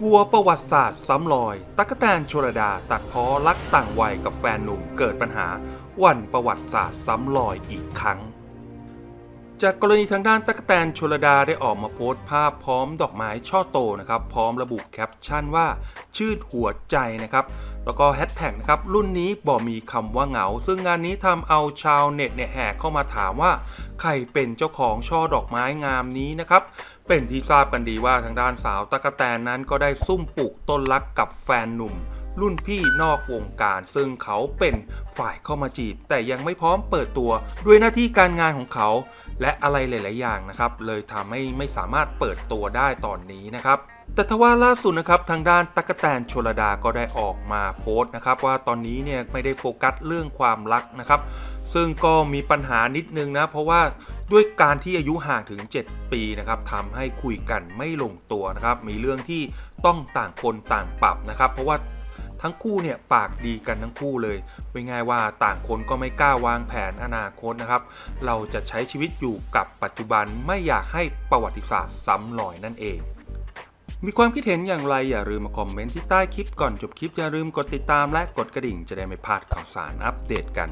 กลัวประวัติศาสตร์ซ้ำรอย ตั๊กแตนชลดาตัดพ้อรักต่างวัยกับแฟนหนุ่มเกิดปัญหา วันประวัติศาสตร์ซ้ำรอยอีกครั้ง จากกรณีทางด้านตั๊กแตนชลดาได้ออกมาโพสต์ภาพพร้อมดอกไม้ช่อโตนะครับ พร้อมระบุแคปชั่นว่าชื่นหัวใจนะครับ แล้วก็แฮชแท็กนะครับรุ่นนี้บ่มีคำว่าเหงา ซึ่งงานนี้ทำเอาชาวเน็ตเนี่ยแห่เข้ามาถามว่า ใครเป็นเจ้าของช่อดอกไม้งามนี้นะครับ เป็นที่ทราบกันดีว่าทางด้านสาวตั๊กแตนนั้นก็ได้ซุ่มปลูกต้นรักกับแฟนหนุ่ม รุ่นพี่นอกวงการ ซึ่งเขาเป็นฝ่ายเข้ามาจีบ แต่ยังไม่พร้อมเปิดตัวด้วยหน้าที่การงานของเขา และอะไรหลาย ๆ อย่างนะครับ เลยทำให้ไม่สามารถเปิดตัวได้ตอนนี้นะครับแต่ทว่าล่าสุดนะครับทางด้านตั๊กแตนชลดาก็ได้ออกมาโพสต์นะครับว่าตอนนี้เนี่ยไม่ได้โฟกัสเรื่องความรักนะครับ ซึ่งก็มีปัญหานิดนึงนะ เพราะว่าด้วยการที่อายุห่างถึง 7 ปีนะครับทำให้คุยกันไม่ลงตัวนะครับ มีเรื่องที่ต้องต่างคนต่างปรับนะครับ เพราะว่าทั้งคู่เนี่ยปากดีกันทั้งคู่เลยเป็นไงายว่าต่างคนก็ไม่กล้าวางแผนอนาคตนะครับ เราจะใช้ชีวิตอยู่กับปัจจุบันไม่อยากให้ประวัติศาสตร์ซ้ำรอยนั่นเองมีความคิดเห็นอย่างไรอย่าลืมมาคอมเมนต์ที่ใต้คลิปก่อนจบคลิปอย่าลืมกดติดตามและกดกระดิ่งจะได้ไม่พลาดข่าวสารอัปเดตกัน